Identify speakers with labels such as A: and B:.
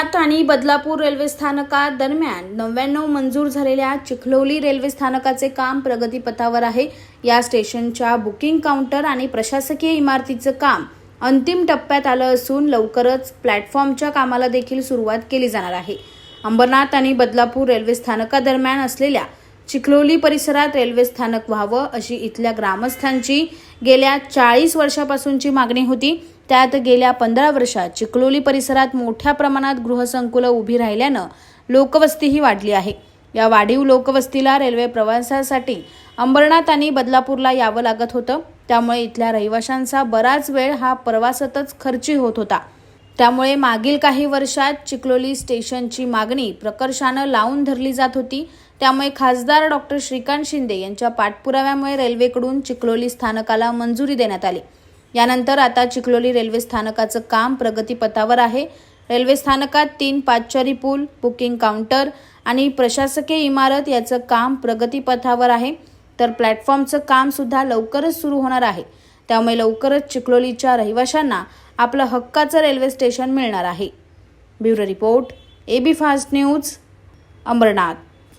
A: अंबरनाथ आणि बदलापूर रेल्वे स्थानकादरम्यान नव्याण्णव मंजूर झालेल्या चिखलोली रेल्वे स्थानकाचे काम प्रगतीपथावर आहे. या स्टेशनच्या बुकिंग काउंटर आणि प्रशासकीय इमारतीचं काम अंतिम टप्प्यात आलं असून लवकरच प्लॅटफॉर्मच्या कामाला देखील सुरुवात केली जाणार आहे. अंबरनाथ आणि बदलापूर रेल्वे स्थानकादरम्यान असलेल्या चिखलोली परिसरात रेल्वे स्थानक व्हावं अशी इथल्या ग्रामस्थांची गेल्या चाळीस वर्षापासूनची मागणी होती. त्यात गेल्या पंधरा वर्षात चिखलोली परिसरात मोठ्या प्रमाणात गृहसंकुलं उभी राहिल्यानं लोकवस्तीही वाढली आहे. या वाढीव लोकवस्तीला रेल्वे प्रवासासाठी अंबरनाथ आणि बदलापूरला यावं लागत होतं. त्यामुळे इथल्या रहिवाशांचा बराच वेळ हा प्रवासातच खर्ची होत होता. त्यामुळे मागील काही वर्षात चिखलोली स्टेशनची मागणी प्रकर्षानं लावून धरली जात होती. त्यामुळे खासदार डॉक्टर श्रीकांत शिंदे यांच्या पाठपुराव्यामुळे रेल्वेकडून चिखलोली स्थानकाला मंजुरी देण्यात आली. यानंतर आता चिखलोली रेल्वे स्थानकाचं काम प्रगतीपथावर आहे. रेल्वे स्थानकात तीन पादचारी पूल बुकिंग काउंटर आणि प्रशासकीय इमारत याचं काम प्रगतीपथावर आहे. तर प्लॅटफॉर्मचं कामसुद्धा लवकरच सुरू होणार आहे. त्यामुळे लवकरच चिखलोलीच्या रहिवाशांना आपलं हक्काचं रेल्वे स्टेशन मिळणार आहे. Bureau report A B fast news Ambernath.